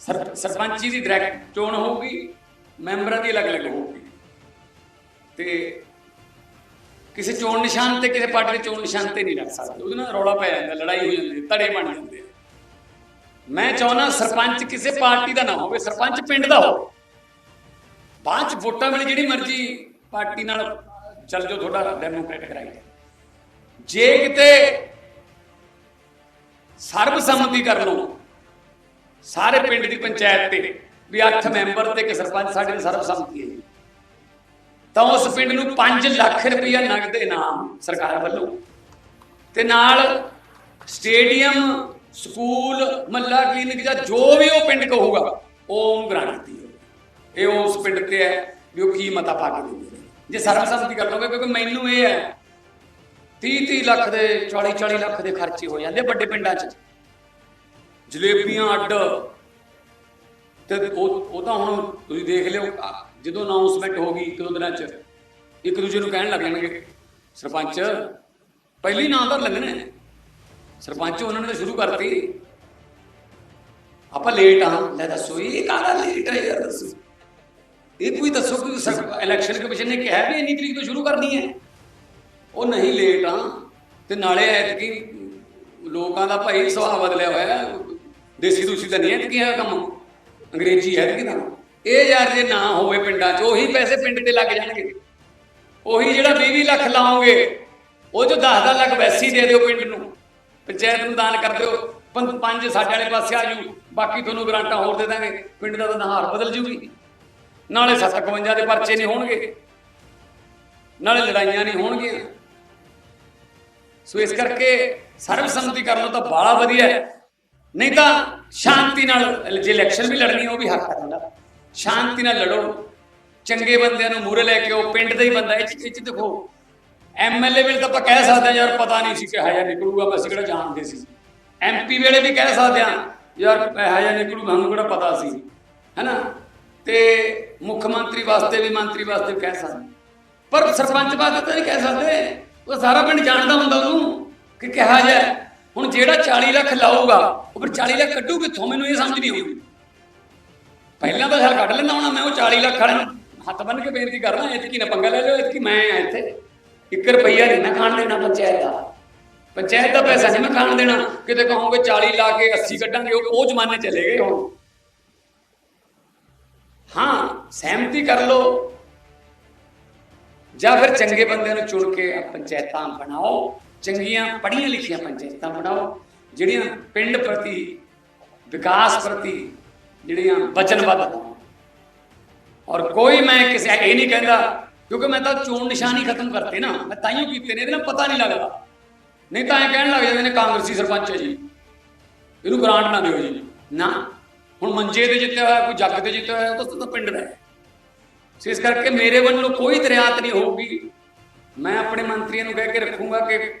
ਸਰਪੰਚੀ ਦੀ direct ਚੋਣ ਹੋਊਗੀ, ਮੈਂਬਰਾਂ ਦੀ ਅਲੱਗ-ਅਲੱਗ ਹੋਊਗੀ। ਤੇ ਕਿਸੇ ਚੋਣ ਨਿਸ਼ਾਨ ਤੇ ਕਿਸੇ ਪਾਰਟੀ ਦੇ ਚੋਣ ਨਿਸ਼ਾਨ ਤੇ ਨਹੀਂ ਲੱਗ ਸਕਦੇ। ਉਹਦੇ ਨਾਲ ਰੌਲਾ ਪੈ ਜਾਂਦਾ, ਲੜਾਈ ਹੋ ਜਾਂਦੀ ਧੜੇ ਬਣ ਜਾਂਦੇ ਮੈਂ ਚਾਹੁੰਦਾ ਸਰਪੰਚ ਕਿਸੇ ਪਾਰਟੀ ਦਾ ਨਾ ਹੋਵੇ, ਸਰਪੰਚ ਪਿੰਡ ਦਾ ਹੋਵੇ। ਬਾਅਦ ਚ ਵੋਟਾਂ ਵੇਲੇ ਜਿਹੜੀ ਮਰਜ਼ੀ ਪਾਰਟੀ ਨਾਲ ਚੱਲ ਜਾਓ, ਤੁਹਾਡਾ ਡੈਮੋਕ੍ਰੈਟਿਕ ਰਾਈਟ ਜੇ ਕਿਤੇ ਸਰਬਸੰਮਤੀ ਕਰ ਲਓ ਸਾਰੇ ਪਿੰਡ ਦੀ ਪੰਚਾਇਤ ਤੇ ਵੀ 8 ਮੈਂਬਰ ਤੇ ਇੱਕ ਸਰਪੰਚ ਸਾਡੇ ਦੀ ਸਰਬਸੰਮਤੀ ਹੈ ਜੀ। ਤਾਂ ਉਸ ਪਿੰਡ ਨੂੰ 5 ਲੱਖ ਰੁਪਇਆ ਨਗਦ ਇਨਾਮ ਸਰਕਾਰ ਵੱਲੋਂ ਤੇ ਨਾਲ ਸਟੇਡੀਅਮ, ਸਕੂਲ, ਮੱਲਾ ਕਲੀਨਿਕ ਜਾਂ ਜੋ ਵੀ ਉਹ ਪਿੰਡ ਕਹੂਗਾ, ਉਹ ਉਹਨੂੰ ਗ੍ਰਾਂਟ ਦਿੱਤੀ ਇਹ ਉਸ ਪਿੰਡ ਤੇ ਹੈ ਵੀ ਉਹ ਕੀ ਮਤਾ ਪਾ ਕੇ ਦਿੰਦੇ ਨੇ। ਜੇ ਸਰਬਸੰਮਤੀ ਕਰ ਲਓਗੇ, ਕਿਉਂਕਿ ਮੈਨੂੰ ਇਹ ਹੈ 30 30 ਲੱਖ ਦੇ 40 40 ਲੱਖ ਦੇ ਖਰਚੇ ਹੋ ਜਾਂਦੇ ਵੱਡੇ ਪਿੰਡਾਂ 'ਚ। ਜਲੇਬੀਆਂ ਅੱਡ। ਤੇ ਉਹ ਤਾਂ ਹੁਣ ਤੁਸੀਂ ਦੇਖ ਲਿਓ ਜਦੋਂ ਅਨਾਉਂਸਮੈਂਟ ਹੋ ਗਈ ਇੱਕ ਦੋ ਦਿਨਾਂ 'ਚ, ਇੱਕ ਦੂਜੇ ਨੂੰ ਕਹਿਣ ਲੱਗ ਜਾਣਗੇ, ਸਰਪੰਚ, ਪਹਿਲੀ ਨਾਂ ਤਾਂ ਲੱਗਣੇ ਸਰਪੰਚ ਉਹਨਾਂ ਨੇ ਤਾਂ ਸ਼ੁਰੂ ਕਰਤੀ। ਆਪਾਂ ਲੇਟ ਆ, ਲੈ ਦੱਸੋ, ਇਹ ਕਾਹਦਾ ਲੇਟ ਹੈ ਯਾਰ ਦੱਸੋ। ਇਹ ਕੋਈ ਦੱਸੋ ਕਿ ਇਲੈਕਸ਼ਨ ਕਮਿਸ਼ਨ ਨੇ ਕਿਹਾ ਵੀ ਇੰਨੀ ਤਰੀਕ ਤੋਂ ਸ਼ੁਰੂ ਕਰਨੀ ਹੈ? ਉਹ ਨਹੀਂ ਲੇਟ ਆ, ਤੇ ਨਾਲੇ ਐਤਕੀ ਲੋਕਾਂ ਦਾ ਭਾਈ ਸੁਭਾਅ ਬਦਲਿਆ ਹੋਇਆ ਦੇਸੀ ਦੂਸੀ ਤਾਂ ਨਹੀਂ ਐਤਕੀ ਹੈ ਕੰਮ। ਅੰਗਰੇਜ਼ੀ ਹੈ ਕਿ ਨਾ ਇਹ ਯਾਰ ਜੇ ਨਾ ਹੋਵੇ ਪਿੰਡਾਂ 'ਚ, ਉਹੀ ਪੈਸੇ ਪਿੰਡ ਤੇ ਲੱਗ ਜਾਣਗੇ। ਉਹੀ ਜਿਹੜਾ 20 ਲੱਖ ਲਾਓਗੇ, ਉਹ ਜੋ 10 ਲੱਖ ਵੈਸੀ ਦੇ ਦਿਓ ਪਿੰਡ ਨੂੰ। ਪੰਚਾਇਤ ਨੂੰ ਦਾਨ ਕਰ ਦਿਓ। ਪੰ- ਪੰਜ ਸਾਡੇ ਵਾਲੇ ਪਾਸੇ ਆ ਜੂ। ਬਾਕੀ ਤੁਹਾਨੂੰ ਗਰਾਂਟਾਂ ਹੋਰ ਦੇ ਦਾਂਗੇ। ਪਿੰਡ ਦਾ ਤਾਂ ਨਹਾਰ ਬਦਲ ਜੂਗੀ। ਨਾਲੇ 751 ਦੇ ਪਰਚੇ ਨਹੀਂ ਹੋਣਗੇ। ਨਾਲੇ ਲੜਾਈਆਂ ਨਹੀਂ ਹੋਣਗੀਆਂ। ਸੋ ਇਸ ਕਰਕੇ ਸਰਬਸੰਮਤੀ ਕਰ ਲਓ ਤਾਂ ਬਾਲਾ ਵਧੀਆ ਹੈ। ਨਹੀਂ ਤਾਂ ਸ਼ਾਂਤੀ ਨਾਲ, ਜੇ ਇਲੈਕਸ਼ਨ ਵੀ ਲੜਨੀ ਉਹ ਵੀ ਹੱਕ ਹੈ ਤੁਹਾਡਾ ਸ਼ਾਂਤੀ ਨਾਲ ਲੜੋ। ਚੰਗੇ ਬੰਦਿਆਂ ਨੂੰ ਮੂਹਰੇ ਲੈ ਕੇ ਉਹ ਪਿੰਡ ਦਾ ਹੀ ਬੰਦਾ, ਇਹ 'ਚ- ਇਹ ਦੇਖੋ ਐਮਐਲਏ ਵੇਲੇ ਤਾਂ ਆਪਾਂ ਕਹਿ ਸਕਦੇ ਹਾਂ, ਯਾਰ ਪਤਾ ਨਹੀਂ ਸੀ ਕਿ ਹਾਇਆ ਨਿਕਲੂਗਾ ਬਸ ਕਿਹੜਾ ਜਾਣਦੇ ਸੀ। ਐਮਪੀ ਵੇਲੇ ਵੀ ਕਹਿ ਸਕਦੇ ਹਾਂ, ਯਾਰ ਹਾਇਆ ਨਿਕਲੂ ਸਾਨੂੰ ਕਿਹੜਾ ਪਤਾ ਸੀ। ਹੈਨਾ? ਤੇ ਮੁੱਖ ਮੰਤਰੀ ਵਾਸਤੇ ਵੀ ਮੰਤਰੀ ਵਾਸਤੇ ਵੀ ਕਹਿ ਸਕਦੇ ਪਰ ਸਰਪੰਚ ਵਾਸਤੇ ਤਾਂ ਨਹੀਂ ਕਹਿ ਸਕਦੇ। ਉਹ ਸਾਰਾ ਪਿੰਡ ਜਾਣਦਾ ਹੁੰਦਾ ਉਹਨੂੰ ਕਿ ਕਿਹਾ ਜਾ ਹੁਣ ਜਿਹੜਾ 40 ਲੱਖ ਲਾਊਗਾ, ਉਹ ਫਿਰ 40 ਲੱਖ ਕੱਢੂ ਕਿੱਥੋਂ? ਮੈਨੂੰ ਇਹ ਸਮਝ ਨਹੀਂ ਆਉਂਦੀ। ਪਹਿਲਾਂ ਤਾਂ ਸ਼ਾਇਦ ਕੱਢ ਲੈਂਦਾ ਹੋਣਾ ਮੈਂ ਉਹ 40 ਲੱਖ ਵਾਲੇ ਹੱਥ ਬੰਨ ਕੇ ਬੇਨਤੀ ਕਰਦਾ, ਇਤਕੀ ਨਾ ਪੰਗਾ ਲੈ ਲਿਓ, ਇਤਕੀ ਮੈਂ ਆ ਇੱਥੇ। 1 ਰੁਪਈਆ ਨਹੀਂ ਮੈਂ ਖਾਣ ਦੇਣਾ ਪੰਚਾਇਤ ਦਾ। ਪੰਚਾਇਤ ਦਾ ਪੈਸਾ ਨਹੀਂ ਮੈਂ ਖਾਣ ਦੇਣਾ। ਕਿਤੇ ਕਹੋਗੇ 40 ਲਾ ਕੇ 80 ਕੱਢਾਂਗੇ, ਉਹ ਉਹ ਜ਼ਮਾਨੇ ਚਲੇ ਗਏ ਹੁਣ। ਹਾਂ, ਸਹਿਮਤੀ ਕਰ ਲਓ। ਜਾਂ ਫਿਰ ਚੰਗੇ ਬੰਦਿਆਂ ਨੂੰ ਚੁਣ ਕੇ ਪੰਚਾਇਤਾਂ ਬਣਾਓ। ਚੰਗੀਆਂ ਪੜ੍ਹੀਆਂ ਲਿਖੀਆਂ ਪੰਚਾਇਤਾਂ ਬਣਾਓ, ਜਿਹੜੀਆਂ ਪਿੰਡ ਪ੍ਰਤੀ, ਵਿਕਾਸ ਪ੍ਰਤੀ ਜਿਹੜੀਆਂ ਵਚਨਬੱਧ ਔਰ ਕੋਈ ਮੈਂ ਕਿਸੇ, ਇਹ ਨਹੀਂ ਕਹਿੰਦਾ, ਕਿਉਂਕਿ ਮੈਂ ਤਾਂ ਚੋਣ ਨਿਸ਼ਾਨੀ ਖਤਮ ਕਰਤੇ ਨਾ, ਮੈਂ ਤਾਈਓ ਕੀਤੇ ਨੇ, ਇਹਦੇ ਨਾਲ ਪਤਾ ਨਹੀਂ ਲੱਗਦਾ। ਨਹੀਂ ਤਾਂ ਇਹ ਕਹਿਣ ਲੱਗ ਜਾਂਦੇ ਨੇ, ਕਾਂਗਰਸੀ ਸਰਪੰਚ ਹੈ ਜੀ। ਇਹਨੂੰ ਗ੍ਰਾਂਟ ਨਾ ਦਿਓ ਜੀ। ਨਾ। ਹੁਣ ਮੰਜੇ ਤੇ ਜਿੱਤਿਆ ਹੋਇਆ, ਕੋਈ ਜੱਗ ਤੇ ਜਿੱਤਿਆ ਹੋਇਆ, ਉਹ ਤਾਂ- ਤਾਂ ਪਿੰਡ ਦਾ ਹੈ। ਸੋ ਇਸ ਕਰਕੇ ਮੇਰੇ ਵੱਲੋਂ ਕੋਈ ਦਰਿਆਤ ਨਹੀਂ ਹੋਊਗੀ। ਮੈਂ ਆਪਣੇ ਮੰਤਰੀਆਂ ਨੂੰ ਕਹਿ ਕੇ ਰੱਖੂੰਗਾ ਕਿ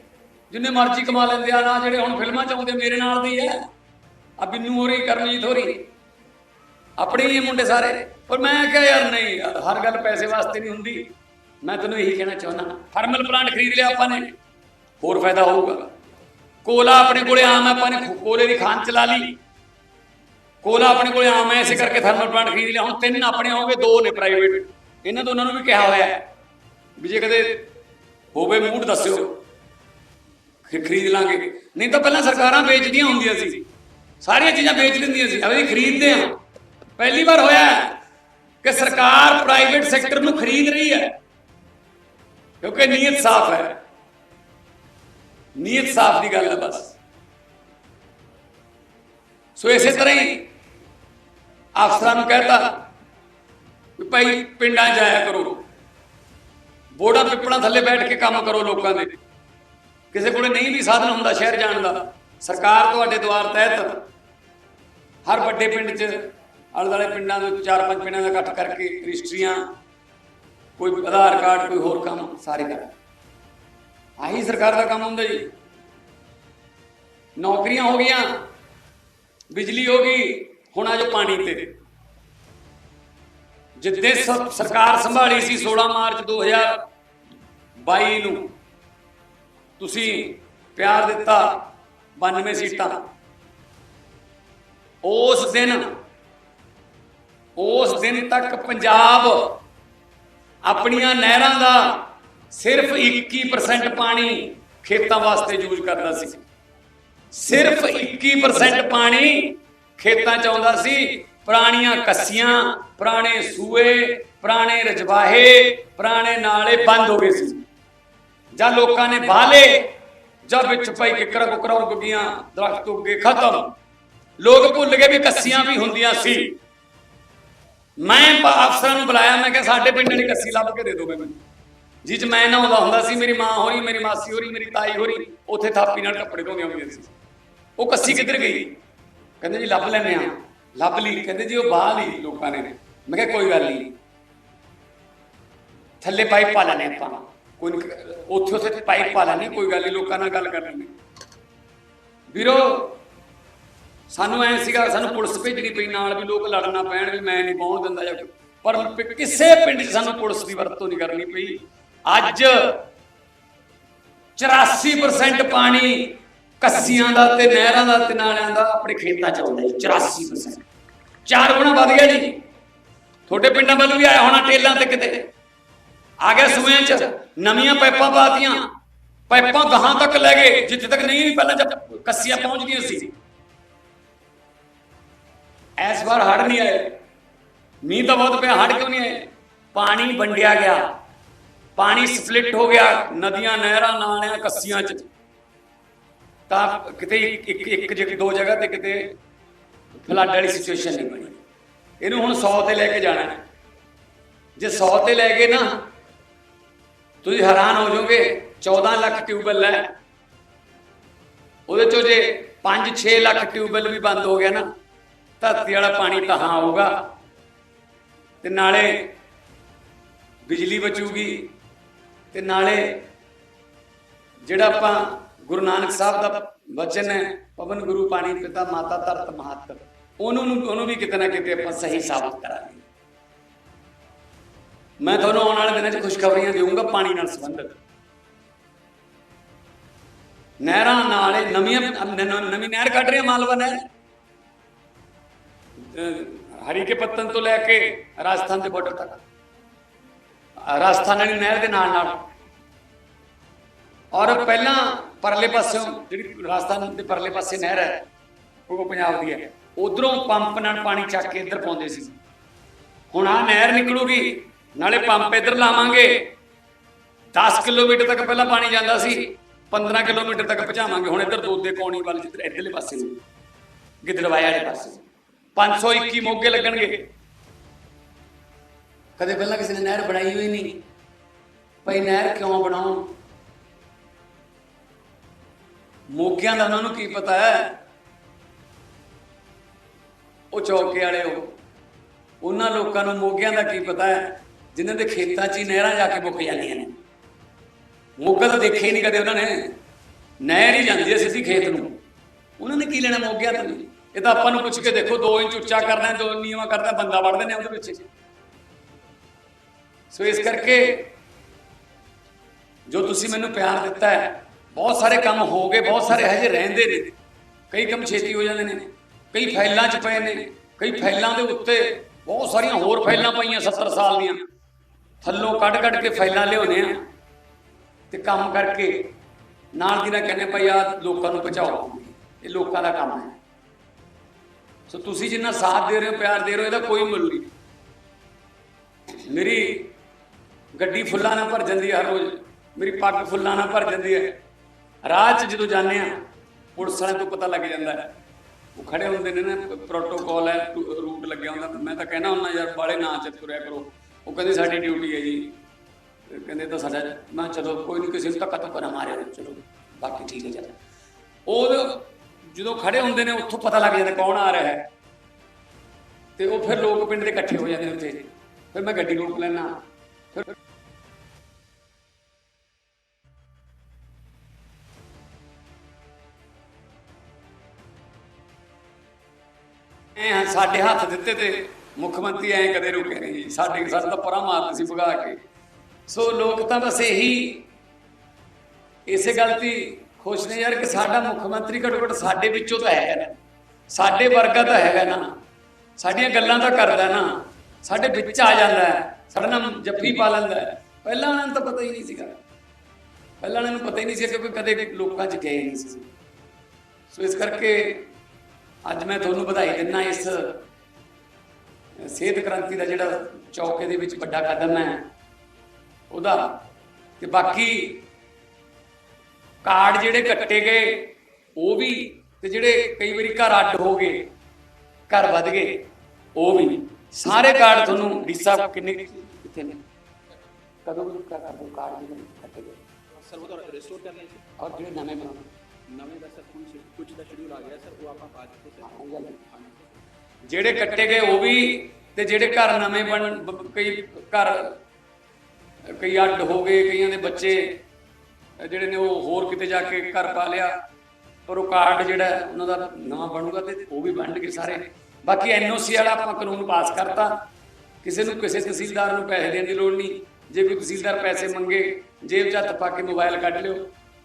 ਜਿੰਨੇ ਮਰਜ਼ੀ ਕਮਾ ਲੈਂਦੇ ਆ ਨਾ ਜਿਹੜੇ ਹੁਣ ਫਿਲਮਾਂ ਚ ਆਉਂਦੇ ਮੇਰੇ ਨਾਲ ਦੀ ਹੈ ਆ। ਆ ਬਿੰਨੂ ਹੋਰੀ ਕਰਮਜੀਤ ਹੋਰੀ। ਆਪਣੇ ਹੀ ਮੁੰਡੇ ਸਾਰੇ। ਪਰ ਮੈਂ ਕਿਹਾ ਯਾਰ ਨਹੀਂ ਯਾਰ ਹਰ ਗੱਲ ਪੈਸੇ ਵਾਸਤੇ ਨਹੀਂ ਹੁੰਦੀ। ਮੈਂ ਤੈਨੂੰ ਇਹੀ ਕਹਿਣਾ ਚਾਹੁੰਦਾ ਥਰਮਲ ਪਲਾਂਟ ਖਰੀਦ ਲਿਆ ਆਪਾਂ ਨੇ। ਹੋਰ ਫਾਇਦਾ ਹੋਊਗਾ। ਕੋਲਾ ਆਪਣੇ ਕੋਲੇ ਆਮ ਹੈ, ਆਪਾਂ ਨੇ ਕੋਲੇ ਦੀ ਖਾਨ ਚਲਾ ਲਈ। ਕੋਲਾ ਆਪਣੇ ਕੋਲੇ ਆਮ ਹੈ ਇਸੇ ਕਰਕੇ ਥਰਮਲ ਪਲਾਂਟ ਖਰੀਦ ਲਿਆ। ਹੁਣ ਤਿੰਨ ਆਪਣੇ ਹੋਗੇ ਦੋ ਨੇ ਪ੍ਰਾਈਵੇਟ। ਇਹਨਾਂ ਦੋਨਾਂ ਨੂੰ ਵੀ ਕਿਹਾ ਹੋਇਆ ਵੀ ਜੇ ਕਦੇ ਹੋਵੇ ਮੂਡ ਦੱਸਿਓ। ਫਿਰ ਖਰੀਦ ਲਾਂਗੇ। ਨਹੀਂ ਤਾਂ ਪਹਿਲਾਂ ਸਰਕਾਰਾਂ ਵੇਚਦੀਆਂ ਹੁੰਦੀਆਂ ਸੀ। ਸਾਰੀਆਂ ਚੀਜ਼ਾਂ ਵੇਚ ਦਿੰਦੀਆਂ ਸੀ। ਅਸੀਂ ਖਰੀਦਦੇ ਹਾਂ, ਪਹਿਲੀ ਵਾਰ ਹੋਇਆ ਕਿ ਸਰਕਾਰ ਪ੍ਰਾਈਵੇਟ ਸੈਕਟਰ ਨੂੰ ਖਰੀਦ ਰਹੀ ਹੈ। ਕਿਉਂਕਿ ਨੀਅਤ ਸਾਫ਼ ਹੈ। ਨੀਅਤ ਸਾਫ਼ ਦੀ ਗੱਲ ਹੈ ਬਸ। ਸੋ ਇਸੇ ਤਰ੍ਹਾਂ ਹੀ ਅਫਸਰਾਂ ਨੂੰ ਕਹਿਤਾ ਵੀ ਭਾਈ ਪਿੰਡਾਂ ਜਾਇਆ ਕਰੋ। ਬੋੜਾ ਪਿੱਪਲਾਂ ਥੱਲੇ ਬੈਠ ਕੇ ਕੰਮ ਕਰੋ ਲੋਕਾਂ ਦੇ। ਕਿਸੇ ਕੋਲੇ ਨਹੀਂ ਵੀ ਸਾਧਨ ਹੁੰਦਾ ਸ਼ਹਿਰ ਜਾਣ ਦਾ। ਸਰਕਾਰ ਤੁਹਾਡੇ ਦੁਆਰ ਤਹਿਤ ਹਰ ਵੱਡੇ ਪਿੰਡ 'ਚ ਆਲੇ ਦੁਆਲੇ ਪਿੰਡਾਂ ਦੇ ਚਾਰ ਪੰਜ ਪਿੰਡਾਂ ਦਾ ਇਕੱਠ ਕਰਕੇ ਰਜਿਸਟਰੀਆਂ, ਕੋਈ ਆਧਾਰ ਕਾਰਡ, ਕੋਈ ਹੋਰ ਕੰਮ, ਸਾਰੇ ਕਰ। ਆਹੀ ਸਰਕਾਰ ਦਾ ਕੰਮ ਹੁੰਦਾ ਜੀ। ਨੌਕਰੀਆਂ ਹੋ ਗਈਆਂ, ਬਿਜਲੀ ਹੋ ਗਈ, ਹੁਣ ਆ ਜੋ ਪਾਣੀ ਤੇ। ਜਿੱਦੇ ਸਰਕਾਰ ਸੰਭਾਲੀ ਸੀ 16 ਮਾਰਚ 2022 ਨੂੰ ਤੁਸੀਂ ਪਿਆਰ ਦਿੱਤਾ 92 ਸੀਟਾਂ। ਉਸ ਦਿਨ ਉਸ ਦਿਨ ਤੱਕ ਪੰਜਾਬ ਆਪਣੀਆਂ ਨਹਿਰਾਂ ਦਾ ਸਿਰਫ 21% ਪਾਣੀ ਖੇਤਾਂ ਵਾਸਤੇ ਯੂਜ਼ ਕਰਦਾ ਸੀ। ਸਿਰਫ 21% ਪਾਣੀ ਖੇਤਾਂ ਚ ਆਉਂਦਾ ਸੀ। ਪੁਰਾਣੀਆਂ ਕੱਸੀਆਂ, ਪੁਰਾਣੇ ਸੂਏ, ਪੁਰਾਣੇ ਰਜਵਾਹੇ, ਪੁਰਾਣੇ ਨਾਲੇ ਬੰਦ ਹੋ ਗਏ ਸੀ। ਜਾਂ ਲੋਕਾਂ ਨੇ ਬਾਲੇ, ਜਾਂ ਵਿੱਚ ਪਈ ਕਿਕਰਾ ਕੁਕਰਾ ਉੱਗ ਗਈਆਂ ਦਰਖਤ ਉੱਗੇ ਖਤਮ। ਲੋਕ ਭੁੱਲ ਗਏ ਵੀ ਕੱਸੀਆਂ ਵੀ ਹੁੰਦੀਆਂ ਸੀ। ਮੈਂ ਅਫਸਰਾਂ ਨੂੰ ਬੁਲਾਇਆ, ਮੈਂ ਕਿਹਾ ਸਾਡੇ ਪਿੰਡ ਦੀ ਕੱਸੀ ਲੱਭ ਕੇ ਦੇ ਦਿਓ ਮੈਨੂੰ। ਜਿਹ ਚ ਮੈਂ ਨਹਾਉਂਦਾ ਹੁੰਦਾ ਸੀ, ਮੇਰੀ ਮਾਂ ਹੋਰੀ, ਮੇਰੀ ਮਾਸੀ ਹੋਰੀ, ਮੇਰੀ ਤਾਈ ਹੋਰੀ, ਉੱਥੇ ਥਾਪੀ ਨਾਲ ਕੱਪੜੇ ਧੋਂਦੀਆਂ ਹੁੰਦੀਆਂ ਸੀ। ਉਹ ਕੱਸੀ ਕਿੱਧਰ ਗਈ? ਕਹਿੰਦੇ ਜੀ, ਲੱਭ ਲੈਨੇ ਆ ਲੱਭ ਲਈ। ਕਹਿੰਦੇ ਜੀ, ਉਹ ਬਾਹ ਲਈ ਲੋਕਾਂ ਨੇ। ਮੈਂ ਕਿਹਾ, ਕੋਈ ਗੱਲ ਨਹੀਂ। ਥੱਲੇ ਪਾਈਪ ਪਾ ਲੈਣੇ ਆਪਾਂ। ਕੋਈ ਨੀ, ਉੱਥੇ ਉੱਥੇ ਪਾਈਪ ਪਾ ਲੈਣੇ ਕੋਈ ਗੱਲ ਨਹੀਂ ਲੋਕਾਂ ਨਾਲ ਗੱਲ ਕਰ ਲੈਣੇ ਵੀਰੋ ਸਾਨੂੰ ਐ ਸੀਗਾ ਸਾਨੂੰ ਪੁਲਿਸ ਭੇਜਣੀ ਪਈ ਨਾਲ ਵੀ ਲੋਕ ਲੜਨਾ ਪੈਣ ਵੀ ਮੈਂ ਨਹੀਂ ਪਹੁੰਚ ਦਿੰਦਾ ਜਾਂ ਪਰ ਕਿਸੇ ਪਿੰਡ 'ਚ ਸਾਨੂੰ ਪੁਲਿਸ ਦੀ ਵਰਤੋਂ ਨਹੀਂ ਕਰਨੀ ਪਈ। ਅੱਜ 84% ਪਾਣੀ ਕੱਸੀਆਂ ਦਾ ਤੇ ਨਹਿਰਾਂ ਦਾ ਤੇ ਨਾਲਿਆਂ ਦਾ ਆਪਣੇ ਖੇਤਾਂ 'ਚ ਆਉਂਦਾ ਜੀ 84% ਚਾਰ ਗੁਣਾ ਵੱਧ ਗਿਆ ਜੀ। ਤੁਹਾਡੇ ਪਿੰਡਾਂ ਵੱਲ ਵੀ ਆਇਆ ਹੋਣਾ ਟੇਲਾਂ ਤੇ ਕਿਤੇ। ਆ ਗਿਆ ਸੂਆਂ 'ਚ। ਨਵੀਆਂ ਪਾਈਪਾਂ ਪਾਤੀਆਂ। ਪਾਈਪਾਂ ਗਾਹਾਂ ਤੱਕ ਲੈ ਗਏ, ਜਿੱਥੇ ਤੱਕ ਨਹੀਂ ਪਹਿਲਾਂ ਜਦ ਕੱਸੀਆਂ ਪਹੁੰਚਦੀਆਂ ਸੀ। ਇਸ ਵਾਰ ਹੜ ਨਹੀਂ ਆਏ। ਮੀਂਹ ਤਾਂ ਬਹੁਤ ਪਿਆ ਹੜ ਕਿਉਂ ਨਹੀਂ ਆਏ? ਪਾਣੀ ਵੰਡਿਆ ਗਿਆ। ਪਾਣੀ ਸਪਲਿਟ ਹੋ ਗਿਆ, ਨਦੀਆਂ, ਨਹਿਰਾਂ, ਨਾਲਿਆਂ, ਕੱਸੀਆਂ 'ਚ। ਤਾਂ ਕਿਤੇ ਇੱਕ ਇੱਕ ਇੱਕ ਦੋ ਜਗ੍ਹਾ ਤੇ ਕਿਤੇ ਫਲੱਡ ਵਾਲੀ ਸਿਚੁਏਸ਼ਨ ਨਹੀਂ ਬਣੀ। ਇਹਨੂੰ ਹੁਣ 100 ਤੇ ਲੈ ਕੇ ਜਾਣਾ ਜੇ 100 ਤੇ ਲੈ ਗਏ ਨਾ ਤੁਸੀਂ ਹੈਰਾਨ ਹੋ ਜਾਓਗੇ 14 ਲੱਖ ਟਿਊਬਵੈੱਲ ਹੈ। ਉਹਦੇ ਚੋਂ ਜੇ 5-6 ਲੱਖ ਟਿਊਬਵੈੱਲ ਵੀ ਬੰਦ ਹੋ ਗਿਆ ਨਾ, ਧਰਤੀ ਵਾਲਾ ਪਾਣੀ ਤਾਂ ਆਊਗਾ ਤੇ ਨਾਲੇ ਬਿਜਲੀ ਬਚੂਗੀ, ਤੇ ਨਾਲੇ ਜਿਹੜਾ ਆਪਾਂ ਗੁਰੂ ਨਾਨਕ ਸਾਹਿਬ ਦਾ ਵਚਨ ਹੈ, ਪਵਨ ਗੁਰੂ ਪਾਣੀ ਪਿਤਾ ਮਾਤਾ ਧਰਤ ਮਹੱਤ, ਉਹਨੂੰ ਉਹਨੂੰ ਵੀ ਕਿਤੇ ਨਾ ਕਿਤੇ ਆਪਾਂ ਸਹੀ ਸਾਬਤ ਕਰਾਂਗੇ। ਮੈਂ ਤੁਹਾਨੂੰ ਆਉਣ ਵਾਲੇ ਦਿਨਾਂ 'ਚ ਖੁਸ਼ਖਬਰੀਆਂ ਦੇਵਾਂਗਾ ਪਾਣੀ ਨਾਲ ਸੰਬੰਧਿਤ। ਨਹਿਰਾਂ ਨਾਲ ਨਵੀਆਂ, ਨਵੀਂ ਨਹਿਰ ਕੱਢ ਰਹੇ ਮਾਲਵਾ ਨਹਿਰ। ਅਹ ਹਰੀ ਕੇ ਪੱਤਨ ਤੋਂ ਲੈ ਕੇ ਰਾਜਸਥਾਨ ਦੇ ਬਾਰਡਰ ਤੱਕ। ਅਹ ਰਾਜਸਥਾਨ ਵਾਲੀ ਨਹਿਰ ਦੇ ਨਾਲ ਨਾਲ। ਔਰ ਪਹਿਲਾਂ ਪਰਲੇ ਪਾਸਿਓਂ ਜਿਹੜੀ ਰਾਜਸਥਾਨ ਦੇ ਪਰਲੇ ਪਾਸੇ ਨਹਿਰ ਹੈ, ਉਹ ਪੰਜਾਬ ਦੀ ਹੈ। ਉਧਰੋਂ ਪੰਪ ਨਾਲ ਪਾਣੀ ਚੱਕ ਕੇ ਇੱਧਰ ਪਾਉਂਦੇ ਸੀ। ਹੁਣ ਆ ਨਹਿਰ ਨਿਕਲੂਗੀ ਨਾਲੇ ਪੰਪ ਇੱਧਰ ਲਾਵਾਂਗੇ। 10 ਕਿਲੋਮੀਟਰ ਤੱਕ ਪਹਿਲਾਂ ਪਾਣੀ ਜਾਂਦਾ ਸੀ 15 ਕਿਲੋਮੀਟਰ ਤੱਕ ਪਹੁੰਚਾਵਾਂਗੇ। ਹੁਣ ਇੱਧਰ ਦੋਦੇ ਪੌਣੀ ਵੱਲ, ਜਿੱਧਰ ਇੱਧਰਲੇ ਪਾਸੇ ਨੂੰ, ਗਿੱਦੜਵਾਇਆ ਵਾਲੇ ਪਾਸੇ 521 ਮੋਗੇ ਲੱਗਣਗੇ। ਕਦੇ ਪਹਿਲਾਂ ਕਿਸੇ ਨੇ ਨਹਿਰ ਬਣਾਈ ਹੋਈ ਨਹੀਂ। ਭਈ ਨਹਿਰ ਕਿਉਂ ਬਣਾਉਂ ਮੋਗਿਆਂ ਦਾ ਉਹਨਾਂ ਨੂੰ ਕੀ ਪਤਾ ਹੈ? ਉਹ ਚੌਕੇ ਵਾਲੇ ਉਹ ਉਹਨਾਂ ਲੋਕਾਂ ਨੂੰ ਮੋਗਿਆਂ ਦਾ ਕੀ ਪਤਾ ਹੈ? ਜਿਨ੍ਹਾਂ ਦੇ ਖੇਤਾਂ 'ਚ ਹੀ ਨਹਿਰਾਂ ਜਾ ਕੇ ਮੁੱਕ ਜਾਂਦੀਆਂ ਨੇ। ਮੋਗਾ ਤਾਂ ਦੇਖੇ ਹੀ ਨਹੀਂ ਕਦੇ ਉਹਨਾਂ ਨੇ। ਨਹਿਰ ਹੀ ਜਾਂਦੀ ਹੈ ਸਿੱਧੀ ਖੇਤ ਨੂੰ। ਉਹਨਾਂ ਨੇ ਕੀ ਲੈਣਾ ਮੋਗਿਆ ਤੋਂ ਇਹ ਤਾਂ ਆਪਾਂ ਨੂੰ ਪੁੱਛ ਕੇ ਦੇਖੋ 2 ਇੰਚ ਉੱਚਾ ਕਰਨਾ ਹੈ 2 ਨੀਵਾਂ ਕਰਨਾ, ਬੰਦਾ ਵੜਦੇ ਨੇ ਉਹਦੇ ਵਿੱਚ। ਸੋ ਇਸ ਕਰਕੇ ਜੋ ਤੁਸੀਂ ਮੈਨੂੰ ਪਿਆਰ ਦਿੱਤਾ ਹੈ, ਬਹੁਤ ਸਾਰੇ ਕੰਮ ਹੋ ਗਏ, ਬਹੁਤ ਸਾਰੇ ਹਜੇ ਰਹਿੰਦੇ ਨੇ। ਕਈ ਕੰਮ ਛੇਤੀ ਹੋ ਜਾਂਦੇ ਨੇ, ਕਈ ਫਾਈਲਾਂ 'ਚ ਪਏ ਨੇ, ਕਈ ਫਾਈਲਾਂ ਦੇ ਉੱਤੇ ਬਹੁਤ ਸਾਰੀਆਂ ਹੋਰ ਫਾਈਲਾਂ ਪਈਆਂ 70 ਸਾਲ ਦੀਆਂ। ਥੱਲੋਂ ਕੱਢ ਕੱਢ ਕੇ ਫਾਈਲਾਂ ਲਿਆਉਂਦੇ ਆ ਤੇ ਕੰਮ ਕਰਕੇ ਨਾਲ ਦੀ ਨਾਲ ਕਹਿੰਦੇ ਭਾਈ ਆ ਲੋਕਾਂ ਨੂੰ ਪਹੁੰਚਾਓ ਇਹ ਲੋਕਾਂ ਦਾ ਕੰਮ ਹੈ। ਸੋ ਤੁਸੀਂ ਜਿੰਨਾ ਸਾਥ ਦੇ ਰਹੇ ਹੋ, ਪਿਆਰ ਦੇ ਰਹੇ ਹੋ, ਇਹਦਾ ਕੋਈ ਮੁੱਲ ਨਹੀਂ। ਮੇਰੀ ਗੱਡੀ ਫੁੱਲਾਂ ਨਾਲ ਭਰ ਜਾਂਦੀ ਹੈ ਹਰ ਰੋਜ਼। ਮੇਰੀ ਪੱਗ ਫੁੱਲਾਂ ਨਾਲ ਭਰ ਜਾਂਦੀ ਹੈ। ਰਾਹ 'ਚ ਜਦੋਂ ਜਾਂਦੇ ਆ ਪੁਲਿਸ ਵਾਲਿਆਂ ਤੋਂ ਪਤਾ ਲੱਗ ਜਾਂਦਾ ਹੈ। ਉਹ ਖੜੇ ਹੁੰਦੇ ਨੇ ਨਾ, ਪ੍ਰੋਟੋਕੋਲ ਹੈ ਟੂ- ਰੂਟ ਲੱਗਿਆ ਹੁੰਦਾ। ਮੈਂ ਤਾਂ ਕਹਿਣਾ ਹੁੰਦਾ, ਯਾਰ ਬਾਲੇ ਨਾ ਚ ਤੁਰਿਆ ਕਰੋ। ਉਹ ਕਹਿੰਦੇ ਸਾਡੀ ਡਿਊਟੀ ਹੈ ਜੀ। ਕਹਿੰਦੇ ਤਾਂ ਸਾਡਾ ਮੈਂ ਚਲੋ, ਕੋਈ ਨਹੀਂ ਕਿਸੇ ਨੂੰ ਧੱਕਾ ਧੱਕਾ ਨਾ ਮਾਰਿਓ ਚਲੋ, ਬਾਕੀ ਠੀਕ ਹੈ ਚੱਲ। ਉਹ ਜਦੋਂ ਖੜੇ ਹੁੰਦੇ ਨੇ, ਉੱਥੋਂ ਪਤਾ ਲੱਗ ਜਾਂਦਾ ਕੌਣ ਆ ਰਿਹਾ ਹੈ। ਤੇ ਉਹ ਫਿਰ ਲੋਕ ਪਿੰਡ ਦੇ ਇਕੱਠੇ ਹੋ ਜਾਂਦੇ ਉੱਥੇ। ਫਿਰ ਮੈਂ ਗੱਡੀ ਰੋਕ ਲੈਣਾ ਫਿਰ ਐ ਸਾਡੇ ਹੱਥ ਦਿੱਤੇ ਤੇ ਮੁੱਖ ਮੰਤਰੀ ਐ ਕਦੇ ਰੁਕੇ ਨਹੀਂ। ਸਾਡੇ ਸਾਡੇ ਤਾਂ ਪਰਾਂ ਸੀ ਭਗਾ ਕੇ। ਸੋ ਲੋਕ ਤਾਂ ਬਸ ਇਹੀ ਇਸੇ ਗੱਲ ਤੇ ਖੁਸ਼ ਨੇ ਯਾਰ ਕਿ ਸਾਡਾ ਮੁੱਖ ਮੰਤਰੀ ਘੱਟੋ ਘੱਟ ਸਾਡੇ ਵਿੱਚੋਂ ਤਾਂ ਹੈਗਾ ਨਾ। ਸਾਡੇ ਵਰਗਾ ਤਾਂ ਹੈਗਾ ਨਾ। ਸਾਡੀਆਂ ਗੱਲਾਂ ਤਾਂ ਕਰਦਾ ਨਾ। ਸਾਡੇ ਵਿੱਚ ਆ ਜਾਂਦਾ ਹੈ। ਸਾਡਾ ਨਾਮ ਜੱਫੀ ਪਾ ਲੈਂਦਾ ਪਹਿਲਾਂ ਉਹਨਾਂ ਨੂੰ ਤਾਂ ਪਤਾ ਹੀ ਨਹੀਂ ਸੀਗਾ। ਪਹਿਲਾਂ ਉਹਨਾਂ ਨੂੰ ਪਤਾ ਹੀ ਨਹੀਂ ਸੀ ਕਿਉਂਕਿ ਕਦੇ ਲੋਕਾਂ 'ਚ ਗਏ ਨਹੀਂ ਸੀ। ਸੋ ਇਸ ਕਰਕੇ ਅੱਜ ਮੈਂ ਤੁਹਾਨੂੰ ਵਧਾਈ ਦਿੰਦਾ ਇਸ ਸਿਹਤ ਕ੍ਰਾਂਤੀ ਦਾ ਜਿਹੜਾ ਚੌਕੇ ਦੇ ਵਿੱਚ ਵੱਡਾ ਕਦਮ ਹੈ ਉਹਦਾ ਤੇ ਬਾਕੀ ਕਾਰਡ ਜਿਹੜੇ ਕੱਟੇ ਗਏ ਉਹ ਵੀ ਤੇ ਜਿਹੜੇ ਕਈ ਵਾਰੀ ਘਰ ਅੱਡ ਹੋ ਗਏ ਘਰ ਵੱਧ ਗਏ ਉਹ ਵੀ। ਸਾਰੇ ਕਾਰਡ ਤੁਹਾਨੂੰ ਡੀਸਾ ਕਿੰਨੇ ਕਿੱਥੇ ਨੇ? ਕਦੋਂ ਕਦੋਂ ਕਰ ਕਾਰਡ? ਜਿਹੜੇ ਕੱਟੇ ਗਏ। ਸਰ ਉਹ ਤਾਂ ਰਿਸਟੋਰ ਕਰਨੇ ਸੀ ਔਰ ਜਿਹੜੇ ਨਵੇਂ ਬਣਾਉਣੇ? ਨਵੇਂ ਦਾ ਸਰ ਕੁਝ ਦਾ ਸ਼ਡਿਊਲ ਆ ਗਿਆ ਸਰ ਉਹ ਆਪਾਂ ਪਾ ਦਿੱਤੇ ਸਰ। ਜਿਹੜੇ ਕੱਟੇ ਗਏ ਉਹ ਵੀ ਤੇ ਜਿਹੜੇ ਘਰ ਨਵੇਂ ਬਣ ਕਈ ਘਰ ਕਈ ਅੱਡ ਹੋ ਗਏ ਕਈਆਂ ਦੇ ਬੱਚੇ ਜਿਹੜੇ ਨੇ ਉਹ ਹੋਰ ਕਿਤੇ ਜਾ ਕੇ ਘਰ ਪਾ ਲਿਆ ਪਰ ਉਹ ਕਾਰਡ ਜਿਹੜਾ ਹੈ, ਉਹਨਾਂ ਦਾ ਨਵਾਂ ਬਣੂਗਾ ਤੇ ਉਹ ਵੀ ਬਣਨਗੇ ਸਾਰੇ। ਬਾਕੀ ਐਨਓਸੀ ਵਾਲਾ ਆਪਾਂ ਕਾਨੂੰਨ ਪਾਸ ਕਰਤਾ। ਕਿਸੇ ਨੂੰ ਕਿਸੇ ਤਹਿਸੀਲਦਾਰ ਨੂੰ ਪੈਸੇ ਦੇਣ ਦੀ ਲੋੜ ਨਹੀਂ। ਜੇ ਕੋਈ ਤਹਿਸੀਲਦਾਰ ਪੈਸੇ ਮੰਗੇ ਜੇਬ 'ਚ ਹੱਥ ਪਾ ਕੇ ਮੋਬਾਈਲ ਕੱਢ ਲਿਓ।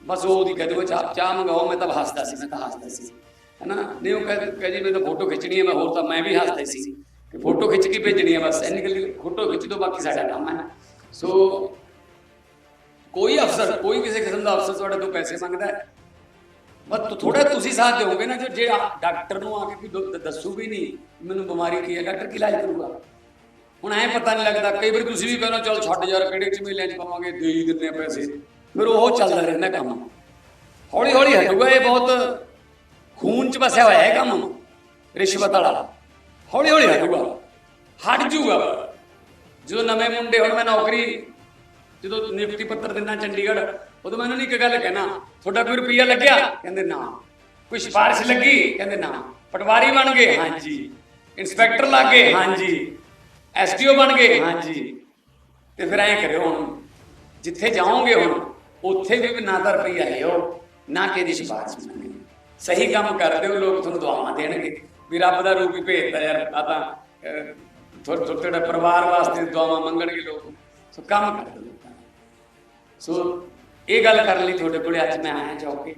ਬਸ ਉਹ ਉਹਦੀ ਕਹਿ ਦਿਓ ਚਾਹ ਚਾਹ ਮੰਗਾਓ ਮੈਂ ਤਾਂ ਹੱਸਦਾ ਸੀ ਮੈਂ ਤਾਂ ਹੱਸਦਾ ਸੀ। ਹਨਾ? ਨਹੀਂ ਉਹ ਕਹਿ ਜੀ ਮੈਂ ਤਾਂ ਫੋਟੋ ਖਿੱਚਣੀ ਹੈ ਮੈਂ ਹੋਰ ਤਾਂ ਮੈਂ ਵੀ ਹੱਸਦਾ ਸੀ। ਕਿ ਫੋਟੋ ਖਿੱਚ ਕੇ ਭੇਜਣੀ ਹੈ ਬਸ ਇੰਨੀ ਗੱਲ ਫੋਟੋ ਖਿੱਚ ਦੋ ਬਾਕੀ ਸਾਡਾ ਕੰਮ ਹੈ ਸੋ ਕੋਈ ਅਫਸਰ ਕੋਈ ਕਿਸੇ ਕਿਸਮ ਦਾ ਅਫਸਰ ਤੁਹਾਡੇ ਤੋਂ ਪੈਸੇ ਮੰਗਦਾ ਹੈ? ਬਸ ਥੋੜਾ ਤੁਸੀਂ ਸਾਥ ਦਿਓਗੇ ਨਾ ਜੇ- ਜੇ ਡਾਕਟਰ ਨੂੰ ਆ ਕੇ ਕੋਈ ਦ- ਦੱਸੂ ਵੀ ਨਹੀਂ ਮੈਨੂੰ ਬਿਮਾਰੀ ਕੀ ਹੈ ਡਾਕਟਰ ਕੀ ਇਲਾਜ ਕਰੂਗਾ? ਹੁਣ ਐ ਪਤਾ ਨਹੀਂ ਲੱਗਦਾ ਕਈ ਵਾਰ ਤੁਸੀਂ ਵੀ ਕਹਿੰਦੇ ਹੋ, ਚੱਲ ਛੱਡ ਯਾਰ ਕਿਹੜੇ ਝਮੇਲਿਆਂ 'ਚ ਪਾਵਾਂਗੇ ਦੇ ਹੀ ਦਿੰਦੇ ਆ ਪੈਸੇ। ਫਿਰ ਉਹ ਚੱਲਦਾ ਰਹਿੰਦਾ ਕੰਮ। ਹੌਲੀ ਹੌਲੀ ਹਟੂਗਾ ਇਹ ਬਹੁਤ ਖੂਨ 'ਚ ਵਸਿਆ ਹੋਇਆ ਹੈ ਕੰਮ ਰਿਸ਼ਵਤ ਵਾਲਾ। ਹੌਲੀ ਹੌਲੀ ਹਟੂਗਾ ਹਟ ਜੂਗਾ ਜਦੋਂ ਨਵੇਂ ਮੁੰਡੇ ਹੁਣ, ਮੈਂ ਨੌਕਰੀ, ਜਦੋਂ ਨਿਯੁਕਤੀ ਪੱਤਰ ਦਿੰਦਾ ਚੰਡੀਗੜ੍ਹ, ਉਦੋਂ ਮੈਂ ਉਹਨਾਂ ਨੂੰ ਇੱਕ ਗੱਲ ਕਹਿਣਾ, ਤੁਹਾਡਾ ਕੋਈ ਰੁਪਈਆ ਲੱਗਿਆ? ਕਹਿੰਦੇ ਨਾ। ਕੋਈ ਸਿਫਾਰਿਸ਼ ਲੱਗੀ? ਕਹਿੰਦੇ ਨਾ। ਪਟਵਾਰੀ ਬਣ ਗਏ? ਹਾਂਜੀ। ਇੰਸਪੈਕਟਰ ਲੱਗ ਗਏ? ਹਾਂਜੀ। ਐਸਡੀਓ ਬਣ ਗਏ? ਹਾਂਜੀ। ਤੇ ਫਿਰ ਐਂ ਕਰਿਓ ਹੁਣ, ਜਿੱਥੇ ਜਾਓਗੇ ਹੁਣ, ਉੱਥੇ ਵੀ ਨਾ ਤਾਂ ਰੁਪਈਆ ਲਿਓ, ਨਾ ਕਿਸੇ ਦੀ ਸਿਫਾਰਿਸ਼ ਮੰਗੇ ਸਹੀ ਕੰਮ ਕਰਦੇ ਹੋ ਲੋਕ ਤੁਹਾਨੂੰ ਦੁਆਵਾਂ ਦੇਣਗੇ ਵੀ ਰੱਬ ਦਾ ਰੂਪ ਹੀ ਭੇਜਦਾ ਯਾਰ ਆ ਤਾਂ ਅਹ, ਥੋੜਾ ਥੋੜਾ ਪਰਿਵਾਰ ਵਾਸਤੇ ਦੁਆਵਾਂ ਮੰਗਣਗੇ ਲੋਕ ਸੋ ਕੰਮ ਕਰਦੇ ਲੋਕਾਂ ਦਾ। ਸੋ ਇਹ ਗੱਲ ਕਰਨ ਲਈ ਤੁਹਾਡੇ ਕੋਲੇ ਅੱਜ ਮੈਂ ਆਇਆ ਚੌਕੇ